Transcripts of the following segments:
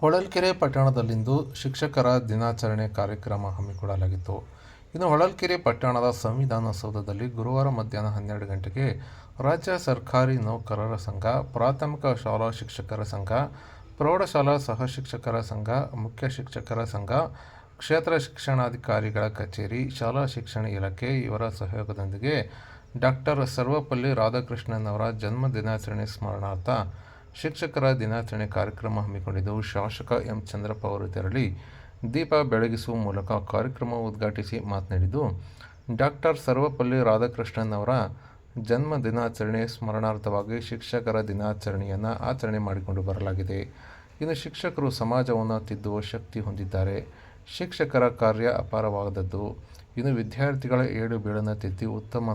ಹೊಳಲ್ಕೆರೆ ಪಟ್ಟಣದಲ್ಲಿಂದು ಶಿಕ್ಷಕರ ದಿನಾಚರಣೆ ಕಾರ್ಯಕ್ರಮ ಹಮ್ಮಿಕೊಳ್ಳಲಾಗಿತ್ತು. ಇನ್ನು ಹೊಳಲ್ಕೆರೆ ಪಟ್ಟಣದ ಸಂವಿಧಾನ ಸೌಧದಲ್ಲಿ ಗುರುವಾರ ಮಧ್ಯಾಹ್ನ ಹನ್ನೆರಡು ಗಂಟೆಗೆ ರಾಜ್ಯ ಸರ್ಕಾರಿ ನೌಕರರ ಸಂಘ, ಪ್ರಾಥಮಿಕ ಶಾಲಾ ಶಿಕ್ಷಕರ ಸಂಘ, ಪ್ರೌಢಶಾಲಾ ಸಹ ಶಿಕ್ಷಕರ ಸಂಘ, ಮುಖ್ಯ ಶಿಕ್ಷಕರ ಸಂಘ, ಕ್ಷೇತ್ರ ಶಿಕ್ಷಣಾಧಿಕಾರಿಗಳ ಕಚೇರಿ, ಶಾಲಾ ಶಿಕ್ಷಣ ಇಲಾಖೆ ಇವರ ಸಹಯೋಗದೊಂದಿಗೆ ಡಾಕ್ಟರ್ ಸರ್ವಪಲ್ಲಿ ರಾಧಾಕೃಷ್ಣನ್ ಅವರ ಜನ್ಮ ದಿನಾಚರಣೆ ಸ್ಮರಣಾರ್ಥ ಶಿಕ್ಷಕರ ದಿನಾಚರಣೆ ಕಾರ್ಯಕ್ರಮ ಹಮ್ಮಿಕೊಂಡಿದ್ದು ಶಾಸಕ ಎಂ ಚಂದ್ರಪ್ಪ ಅವರು ತೆರಳಿ ದೀಪ ಬೆಳಗಿಸುವ ಮೂಲಕ ಕಾರ್ಯಕ್ರಮ ಉದ್ಘಾಟಿಸಿ ಮಾತನಾಡಿದ್ದು, ಡಾಕ್ಟರ್ ಸರ್ವಪಲ್ಲಿ ರಾಧಾಕೃಷ್ಣನ್ ಅವರ ಜನ್ಮ ದಿನಾಚರಣೆ ಸ್ಮರಣಾರ್ಥವಾಗಿ ಶಿಕ್ಷಕರ ದಿನಾಚರಣೆಯನ್ನು ಆಚರಣೆ ಮಾಡಿಕೊಂಡು ಬರಲಾಗಿದೆ. ಇನ್ನು ಶಿಕ್ಷಕರು ಸಮಾಜವನ್ನು ತಿದ್ದುವ ಶಕ್ತಿ ಹೊಂದಿದ್ದಾರೆ. ಶಿಕ್ಷಕರ ಕಾರ್ಯ ಅಪಾರವಾದದ್ದು. ಇನ್ನು ವಿದ್ಯಾರ್ಥಿಗಳ ಏಳು ಬೀಳನ್ನು ತಿದ್ದಿ ಉತ್ತಮ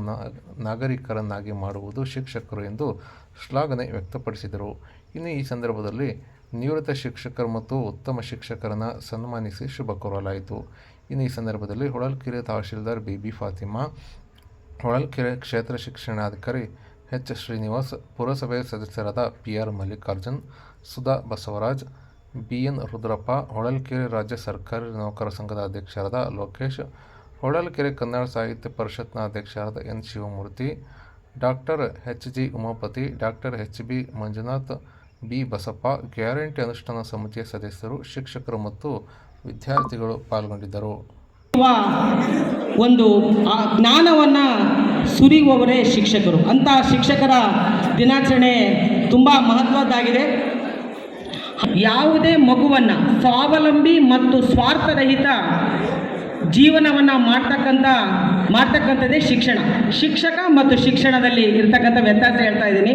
ನಾಗರಿಕರನ್ನಾಗಿ ಮಾಡುವುದು ಶಿಕ್ಷಕರು ಎಂದು ಶ್ಲಾಘನೆ ವ್ಯಕ್ತಪಡಿಸಿದರು. ಇನ್ನು ಈ ಸಂದರ್ಭದಲ್ಲಿ ನಿವೃತ್ತ ಶಿಕ್ಷಕರು ಮತ್ತು ಉತ್ತಮ ಶಿಕ್ಷಕರನ್ನು ಸನ್ಮಾನಿಸಿ ಶುಭ ಕೋರಲಾಯಿತು. ಇನ್ನು ಈ ಸಂದರ್ಭದಲ್ಲಿ ಹೊಳಲ್ಕೆರೆ ತಹಶೀಲ್ದಾರ್ ಬಿ ಬಿ ಫಾತಿಮಾ, ಹೊಳಲ್ಕೆರೆ ಕ್ಷೇತ್ರ ಶಿಕ್ಷಣಾಧಿಕಾರಿ ಎಚ್. ಶ್ರೀನಿವಾಸ್, ಪುರಸಭೆ ಸದಸ್ಯರಾದ P. R. Mallikarjun, Sudha Basavaraj, B. N. Rudrappa, Holalkere ರಾಜ್ಯ ಸರ್ಕಾರಿ ನೌಕರ ಸಂಘದ ಅಧ್ಯಕ್ಷರಾದ ಲೋಕೇಶ್ ಹೊಳಲ್ಕೆರೆ ಕನ್ನಡ ಸಾಹಿತ್ಯ ಪರಿಷತ್ನ ಅಧ್ಯಕ್ಷರಾದ N Shivamurthy, doctor H G Umapathi, doctor H B Manjunath, B Basappa, guarantee ಅನುಷ್ಠಾನ ಸಮಿತಿಯ ಸದಸ್ಯರು, ಶಿಕ್ಷಕರು ಮತ್ತು ವಿದ್ಯಾರ್ಥಿಗಳು ಪಾಲ್ಗೊಂಡಿದ್ದರು. ಒಂದು ಜ್ಞಾನವನ್ನು ಸುರಿಯುವವರೇ ಶಿಕ್ಷಕರು. ಅಂತ ಶಿಕ್ಷಕರ ದಿನಾಚರಣೆ ತುಂಬ ಮಹತ್ವದ್ದಾಗಿದೆ. ಯಾವುದೇ ಮಗುವನ್ನು ಸ್ವಾವಲಂಬಿ ಮತ್ತು ಸ್ವಾರ್ಥರಹಿತ ಜೀವನವನ್ನು ಮಾಡ್ತಕ್ಕಂಥ ಮಾಡ್ತಕ್ಕಂಥದ್ದೇ ಶಿಕ್ಷಣ. ಶಿಕ್ಷಕ ಮತ್ತು ಶಿಕ್ಷಣದಲ್ಲಿ ಇರ್ತಕ್ಕಂಥ ವ್ಯತ್ಯಾಸ ಹೇಳ್ತಾ ಇದ್ದೀನಿ.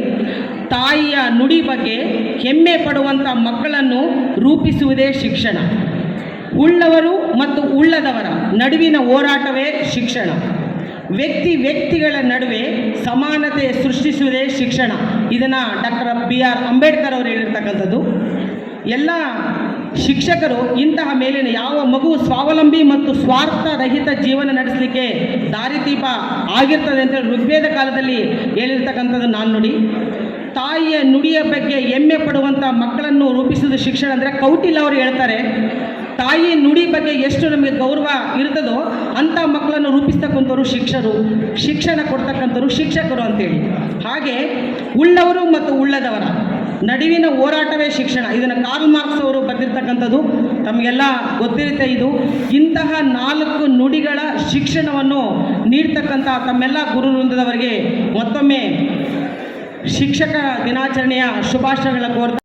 ತಾಯಿಯ ನುಡಿ ಬಗ್ಗೆ ಹೆಮ್ಮೆ ಪಡುವಂಥ ಮಕ್ಕಳನ್ನು ರೂಪಿಸುವುದೇ ಶಿಕ್ಷಣ. ಉಳ್ಳವರು ಮತ್ತು ಉಳ್ಳದವರ ನಡುವಿನ ಹೋರಾಟವೇ ಶಿಕ್ಷಣ. ವ್ಯಕ್ತಿ ವ್ಯಕ್ತಿಗಳ ನಡುವೆ ಸಮಾನತೆ ಸೃಷ್ಟಿಸುವುದೇ ಶಿಕ್ಷಣ. ಇದನ್ನು ಡಾಕ್ಟರ್ ಬಿ ಆರ್ ಅಂಬೇಡ್ಕರ್ ಅವರು ಹೇಳಿರ್ತಕ್ಕಂಥದ್ದು. ಎಲ್ಲ ಶಿಕ್ಷಕರು ಇಂತಹ ಮೇಲಿನ ಯಾವ ಮಗು ಸ್ವಾವಲಂಬಿ ಮತ್ತು ಸ್ವಾರ್ಥ ರಹಿತ ಜೀವನ ನಡೆಸಲಿಕ್ಕೆ ದಾರಿದೀಪ ಆಗಿರ್ತದೆ ಅಂತ ಋಗ್ವೇದ ಕಾಲದಲ್ಲಿ ಹೇಳಿರ್ತಕ್ಕಂಥದ್ದು ನಾನು ನುಡಿ. ತಾಯಿಯ ನುಡಿಯ ಬಗ್ಗೆ ಹೆಮ್ಮೆ ಪಡುವಂಥ ಮಕ್ಕಳನ್ನು ರೂಪಿಸಿದ ಶಿಕ್ಷಣ ಅಂದರೆ ಕೌಟಿಲ್ ಅವರು ಹೇಳ್ತಾರೆ. ತಾಯಿ ನುಡಿ ಬಗ್ಗೆ ಎಷ್ಟು ನಮಗೆ ಗೌರವ ಇರ್ತದೋ ಅಂಥ ಮಕ್ಕಳನ್ನು ರೂಪಿಸ್ತಕ್ಕಂಥವ್ರು ಶಿಕ್ಷರು, ಶಿಕ್ಷಣ ಕೊಡ್ತಕ್ಕಂಥವ್ರು ಶಿಕ್ಷಕರು ಅಂತೇಳಿ. ಹಾಗೆ ಉಳ್ಳವರು ಮತ್ತು ಉಳ್ಳದವರ. ನಡುವಿನ ಹೋರಾಟವೇ ಶಿಕ್ಷಣ. ಇದನ್ನು ಕಾರ್ಲ್ ಮಾರ್ಕ್ಸ್ ಅವರು ಬರೆದಿರ್ತಕ್ಕಂಥದ್ದು. ತಮಗೆಲ್ಲ ಗೊತ್ತಿರುತ್ತೆ ಇದು. ಇಂತಹ ನಾಲ್ಕು ನುಡಿಗಳ ಶಿಕ್ಷಣವನ್ನು ನೀಡ್ತಕ್ಕಂಥ ತಮ್ಮೆಲ್ಲ ಗುರು ವೃಂದದವರಿಗೆ ಮತ್ತೊಮ್ಮೆ ಶಿಕ್ಷಕ ದಿನಾಚರಣೆಯ ಶುಭಾಶಯಗಳ ಕೋರ್ತಾ